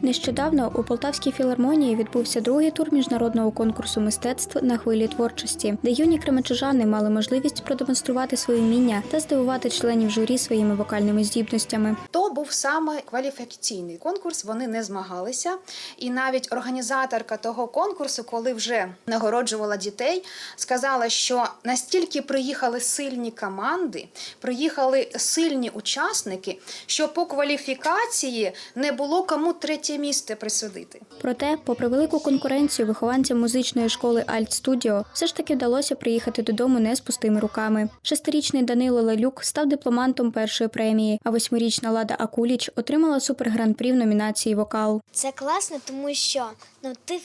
Нещодавно у Полтавській філармонії відбувся другий тур міжнародного конкурсу мистецтв на хвилі творчості, де юні кременчужани мали можливість продемонструвати свої вміння та здивувати членів журі своїми вокальними здібностями. Був саме кваліфікаційний конкурс. Вони не змагалися, і навіть організаторка того конкурсу, коли вже нагороджувала дітей, сказала, що настільки приїхали сильні команди, приїхали сильні учасники, що по кваліфікації не було кому третє місце присудити. Проте, попри велику конкуренцію вихованцям музичної школи Альт Студіо, все ж таки вдалося приїхати додому не з пустими руками. Шестирічний Данило Лалюк став дипломантом першої премії, а восьмирічна Лада Акуліч отримала супергран-прі в номінації Вокал. Це класно, тому що ну ти,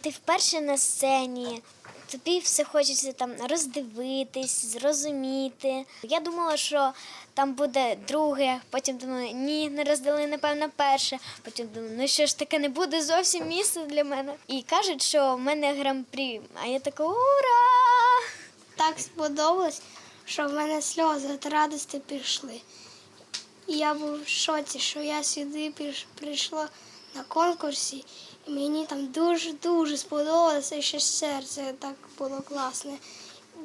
ти вперше на сцені. Тобі все хочеться там роздивитись, зрозуміти. Я думала, що там буде друге, потім думаю, ні, не роздали, напевно, перше. Потім думаю, ну що ж таке не буде зовсім місце для мене. І кажуть, що в мене гран-прі. А я така ура! так сподобалось, що в мене сльози від радості пішли. Я був в шоці, що я сюди піш- прийшла на конкурсі, і мені там дуже-дуже сподобалося, і ще серце так було класне.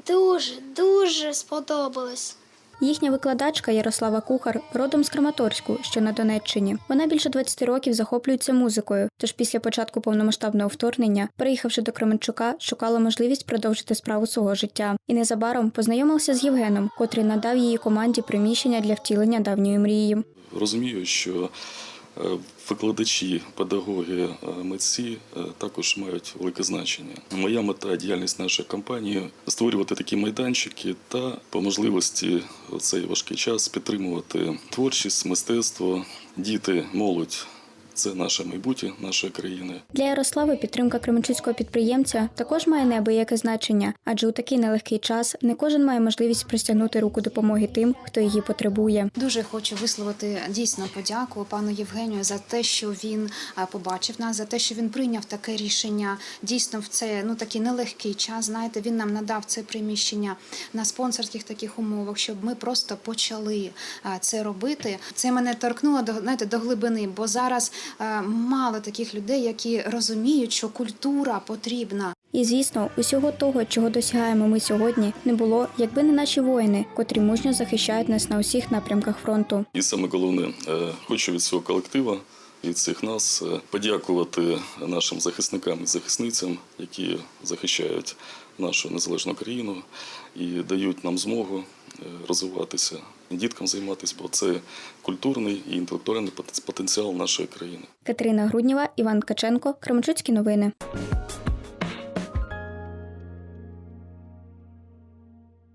Дуже, дуже сподобалось. Їхня викладачка Ярослава Кухар родом з Краматорську, що на Донеччині. Вона більше 20 років захоплюється музикою. Тож після початку повномасштабного вторгнення, переїхавши до Кременчука, шукала можливість продовжити справу свого життя. І незабаром познайомилася з Євгеном, котрий надав її команді приміщення для втілення давньої мрії. Розумію, що викладачі, педагоги, е, митці е, також мають велике значення. Моя мета діяльність нашої компанії створювати такі майданчики та по можливості у цей важкий час підтримувати творчість, мистецтво, діти, молодь. Це наше майбутнє нашої країни. Для Ярослави підтримка кременчуцького підприємця також має неабияке значення, адже у такий нелегкий час не кожен має можливість простягнути руку допомоги тим, хто її потребує. Дуже хочу висловити дійсно подяку пану Євгенію за те, що він побачив нас, за те, що він прийняв таке рішення. Дійсно, в це ну такий нелегкий час. Знаєте, він нам надав це приміщення на спонсорських таких умовах, щоб ми просто почали це робити. Це мене торкнуло до знаєте, до глибини, бо зараз мало таких людей, які розуміють, що культура потрібна. І звісно, усього того, чого досягаємо ми сьогодні, не було, якби не наші воїни, котрі мужньо захищають нас на усіх напрямках фронту. І саме головне, е, хочу від свого колектива, від всіх нас е, подякувати нашим захисникам і захисницям, які захищають нашу незалежну країну і дають нам змогу е, розвиватися, діткам займатися, бо це культурний і інтелектуальний потенціал нашої країни. Катерина Груднєва, Іван Ткаченко, Кременчуцькі новини.